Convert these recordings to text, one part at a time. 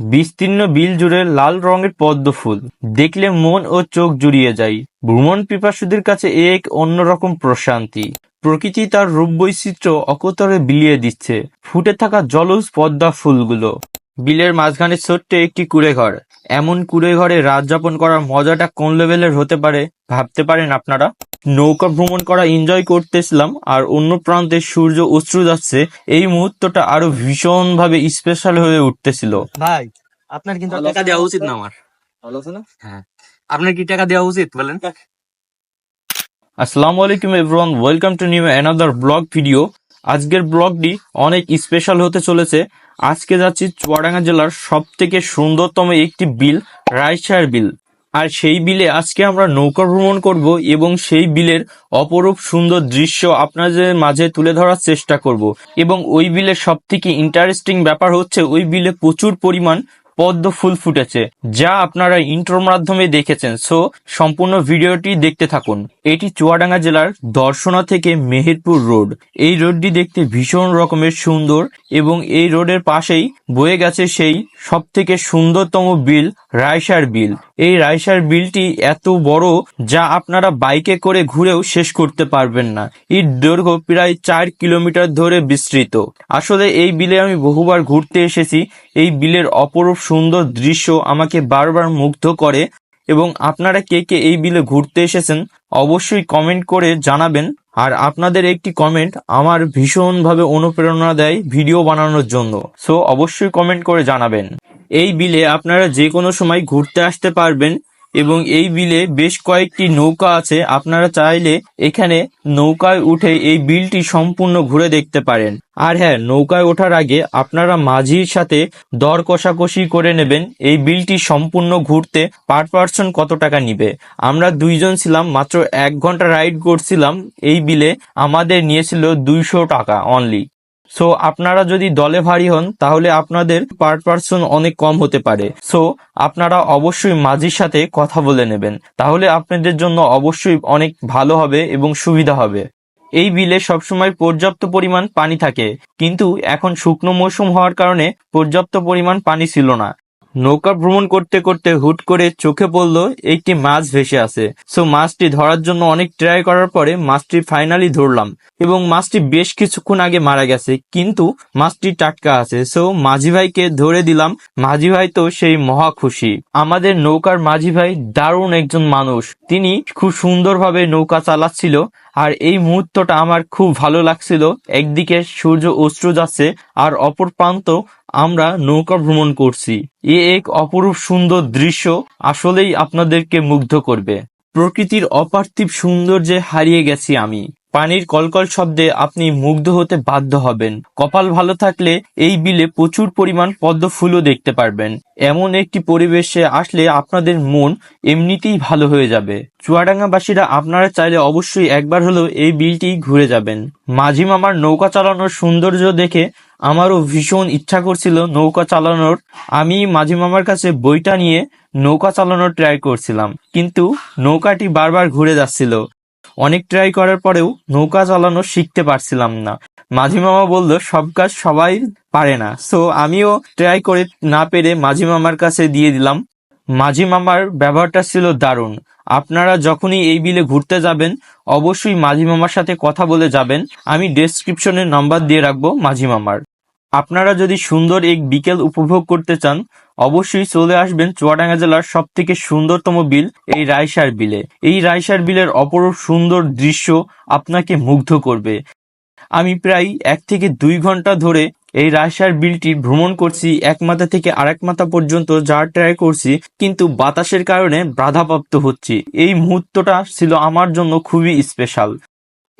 বিস্তীর্ণ বিল জুড়ে লাল রঙের পদ্ম ফুল। দেখলে মন ও চোখ জুড়িয়ে যায়। ভ্রমণ পিপাসুদের কাছে এক অন্যরকম প্রশান্তি। প্রকৃতি তার রূপ বৈচিত্র্য অকতরে বিলিয়ে দিচ্ছে। ফুটে থাকা জলজ পদ্মা ফুলগুলো। বিলের মাঝখানে ছোট্ট একটি কুড়ে ঘর এমন কুড়ে ঘরে রাত যাপন করার মজাটা কোন লেভেলের হতে পারে ভাবতে পারেন আপনারা? নৌকা ভ্রমণ করা এনজয় করতেছিলাম আর অন্য প্রান্তে সূর্য অস্ত্র যাচ্ছে এই মুহূর্তটা আরও ভীষণ ভাবে স্পেশাল হয়ে উঠতেছিল। ভাই আপনার কিন্তু টাকা দেওয়া উচিত না আমার। হ্যাঁ। আপনার কি টাকা দেওয়া উচিত বলেন? আসসালামু আলাইকুম everyone welcome to new another blog video আজকের ব্লগটি অনেক স্পেশাল হতে চলেছে। আজকে যাচ্ছি চুয়াডাঙ্গা জেলার সব থেকে সুন্দরতম একটি বিল রায়সার বিল। আর সেই বিলে আজকে আমরা নৌকা ভ্রমণ করব এবং সেই বিলের অপরূপ সুন্দর দৃশ্য আপনাদের মাঝে তুলে ধরার চেষ্টা করব। এবং ওই বিলের সব থেকে ইন্টারেস্টিং ব্যাপার হচ্ছে ওই বিলে প্রচুর পরিমাণ পদ্ম ফুল ফুটেছে, যা আপনারা ইন্ট্রোর মাধ্যমে দেখেছেন। সো, সম্পূর্ণ ভিডিওটি দেখতে থাকুন। এটি চুয়াডাঙ্গা জেলার দর্শনা থেকে মেহেরপুর রোড। এই রোডটি দেখতে ভীষণ রকমের সুন্দর এবং এই রোডের পাশেই বয়ে গেছে সেই সব থেকে সুন্দরতম বিল রায়সার বিল। এই রায়সার বিলটি এত বড় যা আপনারা বাইকে করে ঘুরেও শেষ করতে পারবেন না। এর দৈর্ঘ্য প্রায় চার কিলোমিটার ধরে বিস্তৃত। আসলে এই বিলে আমি বহুবার ঘুরতে এসেছি। এই বিলের অপরূপ সুন্দর দৃশ্য আমাকে বারবার মুগ্ধ করে এবং আপনারা কে কে এই বিলে ঘুরতে এসেছেন অবশ্যই কমেন্ট করে জানাবেন। আর আপনাদের একটি কমেন্ট আমার ভীষণভাবে অনুপ্রেরণা দেয় ভিডিও বানানোর জন্য। সো অবশ্যই কমেন্ট করে জানাবেন। এই বিলে আপনারা যে কোনো সময় ঘুরতে আসতে পারবেন। এবং এই বিলে বেশ কয়েকটি নৌকা আছে। আপনারা চাইলে এখানে নৌকায় উঠে এই বিলটি সম্পূর্ণ ঘুরে দেখতে পারেন। আর হ্যাঁ নৌকায় ওঠার আগে আপনারা মাঝির সাথে দর কষাকষি করে নেবেন। এই বিলটি সম্পূর্ণ ঘুরতে পার পার্সন কত টাকা নিবে? আমরা দুইজন ছিলাম, মাত্র এক ঘণ্টা রাইড করছিলাম। এই বিলে আমাদের নিয়েছিল দুইশো টাকা অনলি সো আপনারা যদি দলে ভারী হন, তাহলে আপনাদের পার পার্সন অনেক কম হতে পারে। সো আপনারা অবশ্যই মাঝির সাথে কথা বলে নেবেন। তাহলে আপনাদের জন্য অবশ্যই অনেক ভালো হবে এবং সুবিধা হবে। এই বিলে সবসময় পর্যাপ্ত পরিমাণ পানি থাকে। কিন্তু এখন শুকনো মৌসুম হওয়ার কারণে পর্যাপ্ত পরিমাণ পানি ছিল না। নৌকা ভ্রমণ করতে করতে হুট করে চোখে পড়ল, একটি মাছ ভেসে আছে সো মাছটি ধরার জন্য অনেক ট্রাই করার পরে মাছটি ফাইনালি ধরলাম এবং মাছটি বেশ কিছুক্ষণ আগে মারা গেছে, কিন্তু মাছটি টাটকা আছে। সো মাঝি ভাইকে ধরে দিলাম মাঝি ভাই তো সেই মহা খুশি। আমাদের নৌকার মাঝি ভাই দারুণ একজন মানুষ। তিনি খুব সুন্দরভাবে নৌকা চালাচ্ছিল আর এই মুহূর্তটা আমার খুব ভালো লাগছিল। একদিকে সূর্য অস্ত্র যাচ্ছে আর অপর প্রান্ত আমরা নৌকা ভ্রমণ করছি। এ এক অপরূপ সুন্দর দৃশ্য আসলেই আপনাদেরকে মুগ্ধ করবে। প্রকৃতির অপার্থিব সৌন্দর্যে হারিয়ে গেছি আমি। পানির কলকল শব্দে আপনি মুগ্ধ হতে বাধ্য হবেন। কপাল ভালো থাকলে এই বিলে প্রচুর পরিমাণ পদ্ম ফুলও দেখতে পারবেন। এমন একটি পরিবেশে আসলে আপনাদের মন এমনিতেই ভালো হয়ে যাবে। চুয়াডাঙ্গাবাসীরা আপনারা চাইলে অবশ্যই একবার হলেও এই বিলটি ঘুরে যাবেন। মাঝি মামার নৌকা চালানোর সৌন্দর্য দেখে আমারও ভীষণ ইচ্ছা করছিল নৌকা চালানোর। আমি মাঝি মামার কাছে বইটা নিয়ে নৌকা চালানোর ট্রাই করছিলাম, কিন্তু নৌকাটি বারবার ঘুরে যাচ্ছিল। অনেক ট্রাই করার পরেও নৌকা চালানো শিখতে পারছিলাম না। মাঝি মামা বলল, সব কাজ সবাই পারে না। সো আমিও ট্রাই করে না পেরে মাঝি মামার কাছে দিয়ে দিলাম। মাঝি মামার ব্যবহারটা ছিল দারুণ। আপনারা যখনই এই বিলে ঘুরতে যাবেন, অবশ্যই মাঝি মামার সাথে কথা বলে যাবেন। আমি ডেসক্রিপশনে নাম্বার দিয়ে রাখব মাঝি মামার। আপনারা যদি সুন্দর এক বিকেল উপভোগ করতে চান, অবশ্যই চলে আসবেন চুয়াডাঙ্গা জেলার সব থেকে সুন্দরতম বিল, এই রায়সার বিলে। এই রায়সার বিলের অপরূপ সুন্দর দৃশ্য আপনাকে মুগ্ধ করবে। আমি প্রায় এক থেকে দুই ঘণ্টা ধরে এই রায়সার বিলটি ভ্রমণ করছি, এক মাথা থেকে আরেক মাথা পর্যন্ত যাওয়ার ট্রাই করছি, কিন্তু বাতাসের কারণে বাধাপ্রাপ্ত হচ্ছি। এই মুহূর্তটা ছিল আমার জন্য খুবই স্পেশাল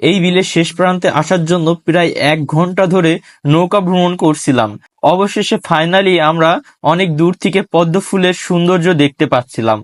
এই বিলের শেষ প্রান্তে আসার জন্য প্রায় এক ঘণ্টা ধরে নৌকা ভ্রমণ করছিলাম। অবশেষে ফাইনালি আমরা অনেক দূর থেকে পদ্ম ফুলের সৌন্দর্য দেখতে পাচ্ছিলাম।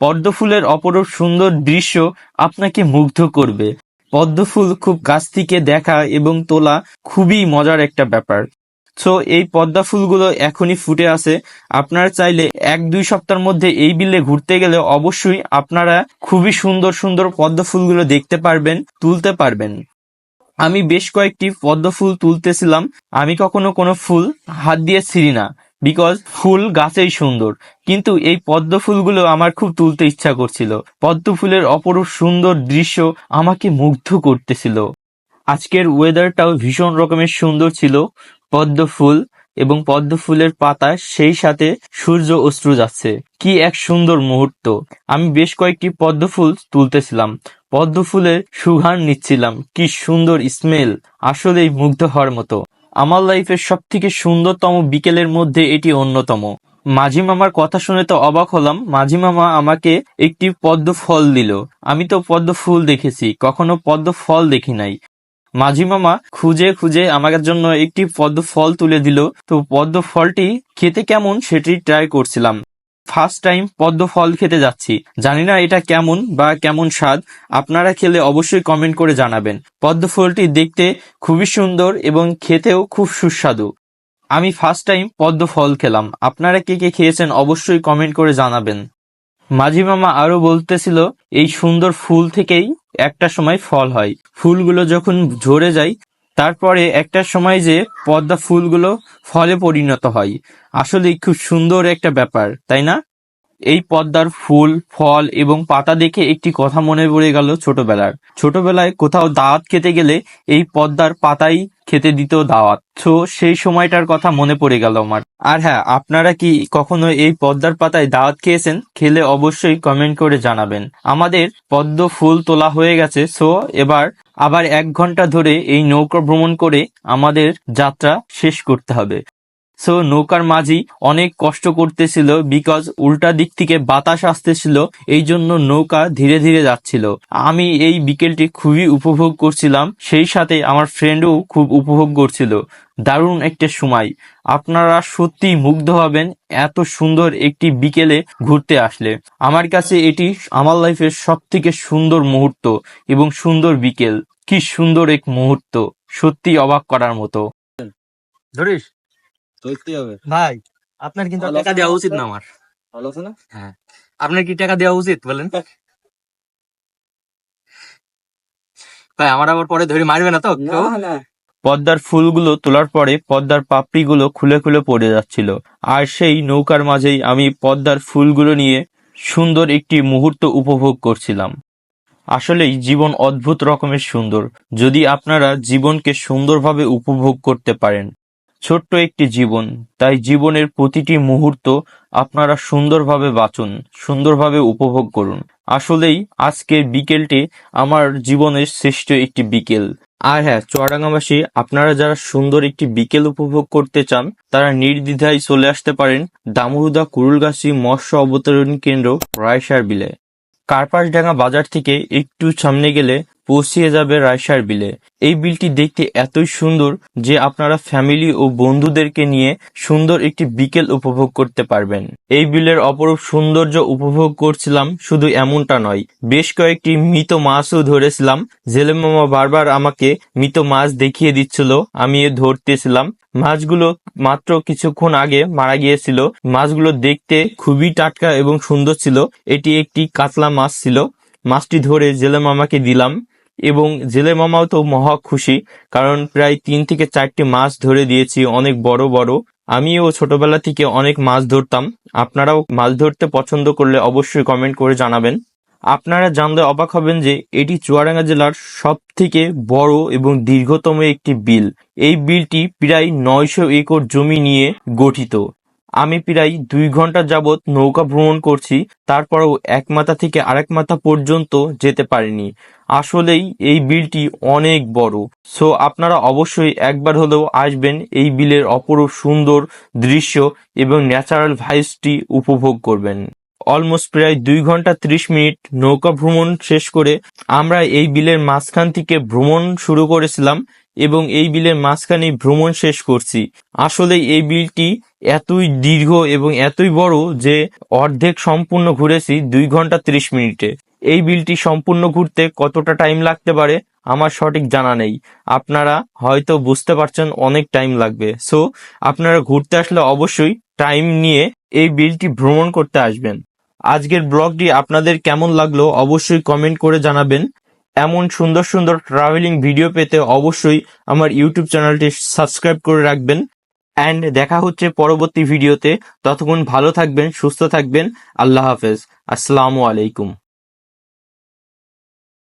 পদ্ম ফুলের অপরূপ সুন্দর দৃশ্য আপনাকে মুগ্ধ করবে। পদ্ম ফুল খুব কাছ থেকে দেখা এবং তোলা খুবই মজার একটা ব্যাপার। সো এই পদ্মা ফুলগুলো এখনই ফুটে আছে। আপনারা চাইলে এক দুই সপ্তাহের মধ্যে এই বিলে ঘুরতে গেলে অবশ্যই আপনারা খুবই সুন্দর সুন্দর পদ্ম ফুলগুলো দেখতে পারবেন, তুলতে পারবেন। আমি বেশ কয়েকটি পদ্ম ফুল তুলতেছিলাম। আমি কখনো কোনো ফুল হাত দিয়ে ছিঁড়ি না, বিকজ ফুল গাছেই সুন্দর। কিন্তু এই পদ্ম ফুলগুলো আমার খুব তুলতে ইচ্ছা করছিল। পদ্ম ফুলের অপরূপ সুন্দর দৃশ্য আমাকে মুগ্ধ করতেছিল। আজকের ওয়েদারটাও ভীষণ রকমের সুন্দর ছিল। পদ্ম ফুল এবং পদ্ম ফুলের পাতা সেই সাথে সূর্য অস্ত্র যাচ্ছে। কি এক সুন্দর মুহূর্ত। আমি বেশ কয়েকটি পদ্ম ফুল তুলতেছিলাম। পদ্ম ফুলের সুঘ্রাণ নিচ্ছিলাম। কি সুন্দর স্মেল। আসলেই মুগ্ধ হওয়ার মতো। আমার লাইফের সব থেকে সুন্দরতম বিকেলের মধ্যে এটি অন্যতম। মাঝি মামার কথা শুনে তো অবাক হলাম। মাঝি মামা আমাকে একটি পদ্ম ফল দিল। আমি তো পদ্ম ফুল দেখেছি। কখনো পদ্ম ফল দেখি নাই। মাঝি মামা খুঁজে খুঁজে আমার জন্য একটি পদ্ম ফল তুলে দিল। তো পদ্ম ফলটি খেতে কেমন সেটি ট্রাই করছিলাম। ফার্স্ট টাইম পদ্ম ফল খেতে যাচ্ছি। জানি না এটা কেমন বা কেমন স্বাদ। আপনারা খেলে অবশ্যই কমেন্ট করে জানাবেন। পদ্ম ফলটি দেখতে খুবই সুন্দর এবং খেতেও খুব সুস্বাদু। আমি ফার্স্ট টাইম পদ্ম ফল খেলাম। আপনারা কে কে খেয়েছেন অবশ্যই কমেন্ট করে জানাবেন। মাঝি মামা আরও বলতেছিল, এই সুন্দর ফুল থেকেই একটা সময় ফল হয়। ফুলগুলো যখন ঝরে যায়, তারপরে একটা সময় যে পদ্মা ফুলগুলো ফলে পরিণত হয়। আসলে খুব সুন্দর একটা ব্যাপার, তাই না? এই পদ্মার ফুল, ফল এবং পাতা দেখে একটি কথা মনে পড়ে গেল ছোটবেলার। ছোটবেলায় কোথাও দাঁত খেতে গেলে এই পদ্মার পাতাই খেতে দিত দাওয়াত। তো সেই সময়টার কথা মনে পড়ে গেল আমার। আর হ্যাঁ আপনারা কি কখনো এই পদ্মার পাতায় দাওয়াত খেয়েছেন? খেলে অবশ্যই কমেন্ট করে জানাবেন। আমাদের পদ্ম ফুল তোলা হয়ে গেছে। সো এবার আবার এক ঘণ্টা ধরে এই নৌকা ভ্রমণ করে আমাদের যাত্রা শেষ করতে হবে। সো নৌকার মাঝি অনেক কষ্ট করতেছিল বিকজ উল্টা দিক থেকে বাতাস আসতেছিল, এই জন্য নৌকা ধীরে ধীরে যাচ্ছিল। আমি এই বিকেলটি খুবই উপভোগ করছিলাম, সেই সাথে আমার ফ্রেন্ডও খুব উপভোগ করছিল। দারুণ একটা সময়। আপনারা সত্যি মুগ্ধ হবেন এত সুন্দর একটি বিকেলে ঘুরতে আসলে। আমার কাছে এটি আমার লাইফের সব থেকে সুন্দর মুহূর্ত এবং সুন্দর বিকেল। কি সুন্দর এক মুহূর্ত। সত্যি অবাক করার মতো। ধরিস। ধরতে হবে। ভাই আপনার কিন্তু টাকা দেওয়া উচিত না আমার। ভালো আছে না? হ্যাঁ। আপনার কি টাকা দেওয়া উচিত বলেন? ভাই আমার আবার পরে ধরে মারবে না তো কেউ? পদ্মার ফুলগুলো তোলার পরে পদ্মার পাপড়িগুলো খুলে খুলে পড়ে যাচ্ছিল। আর সেই নৌকার মাঝেই আমি পদ্মার ফুলগুলো নিয়ে সুন্দর একটি মুহূর্ত উপভোগ করছিলাম। আসলেই জীবন অদ্ভুত রকমের সুন্দর। যদি আপনারা জীবনকে সুন্দরভাবে উপভোগ করতে পারেন ছোট্ট একটি জীবন। তাই জীবনের প্রতিটি মুহূর্ত আপনারা সুন্দরভাবে বাঁচুন, সুন্দরভাবে উপভোগ করুন। আসলেই আজকের বিকেলটি আমার জীবনের শ্রেষ্ঠ একটি বিকেল। আর হ্যাঁ চুয়াডাঙ্গাবাসী, আপনারা যারা সুন্দর একটি বিকেল উপভোগ করতে চান, তারা নির্দ্বিধায় চলে আসতে পারেন দামুরুদা কুরুলগাছি মৎস্য অবতরণ কেন্দ্র রায়সার বিলে। কার্পাসডাঙ্গা বাজার থেকে একটু সামনে গেলে পৌঁছিয়ে যাবে রায়সার বিলে। এই বিলটি দেখতে এতই সুন্দর যে আপনারা ফ্যামিলি ও বন্ধুদেরকে নিয়ে সুন্দর একটি বিকেল উপভোগ করতে পারবেন। এই বিলের অপরূপ সৌন্দর্য উপভোগ করছিলাম শুধু এমনটা নয়, বেশ কয়েকটি মৃত মাছও ধরেছিলাম। জেলে মামা বারবার আমাকে মৃত মাছ দেখিয়ে দিচ্ছিল আমি এ ধরতেছিলাম। মাছগুলো মাত্র কিছুক্ষণ আগে মারা গিয়েছিল। মাছগুলো দেখতে খুবই টাটকা এবং সুন্দর ছিল। এটি একটি কাতলা মাছ ছিল। মাছটি ধরে জেলে মামাকে দিলাম। এবং জেলে মামাও তো মহা খুশি, কারণ প্রায় তিন থেকে চারটি মাছ ধরে দিয়েছি, অনেক বড় বড়। আমিও ছোটবেলা থেকে অনেক মাছ ধরতাম। আপনারাও মাছ ধরতে পছন্দ করলে অবশ্যই কমেন্ট করে জানাবেন। আপনারা জানলে অবাক হবেন যে এটি চুয়াডাঙ্গা জেলার সব থেকে বড় এবং দীর্ঘতম একটি বিল। এই বিলটি প্রায় নয়শো একর জমি নিয়ে গঠিত। আমি প্রায় দুই ঘণ্টা যাবৎ নৌকা ভ্রমণ করছি, তারপরেও এক মাথা থেকে আরেক মাথা পর্যন্ত যেতে পারিনি। আসলেই এই বিলটি অনেক বড়। সো আপনারা অবশ্যই একবার হলেও আসবেন এই বিলের অপরূপ সুন্দর দৃশ্য এবং ন্যাচারাল ভাইসটি উপভোগ করবেন। অলমোস্ট প্রায় দুই ঘণ্টা ত্রিশ মিনিট নৌকা ভ্রমণ শেষ করে আমরা এই বিলের মাঝখান থেকে ভ্রমণ শুরু করেছিলাম এবং এই বিলের মাঝখানে ভ্রমণ শেষ করছি। আসলে এই বিলটি এতই দীর্ঘ এবং এতই বড় যে অর্ধেক সম্পূর্ণ ঘুরেছি দুই ঘণ্টা ত্রিশ মিনিটে। এই বিলটি সম্পূর্ণ ঘুরতে কতটা টাইম লাগতে পারে, আমার সঠিক জানা নেই। আপনারা হয়তো বুঝতে পারছেন অনেক টাইম লাগবে। সো আপনারা ঘুরতে আসলে অবশ্যই টাইম নিয়ে এই বিলটি ভ্রমণ করতে আসবেন। আজকের ব্লগটি আপনাদের কেমন লাগল অবশ্যই কমেন্ট করে জানাবেন। এমন সুন্দর সুন্দর ট্রাভেলিং ভিডিও পেতে অবশ্যই আমার ইউটিউব চ্যানেলটি সাবস্ক্রাইব করে রাখবেন। অ্যান্ড দেখা হচ্ছে পরবর্তী ভিডিওতে ততক্ষণ ভালো থাকবেন, সুস্থ থাকবেন। আল্লাহ হাফেজ। আসসালামু আলাইকুম।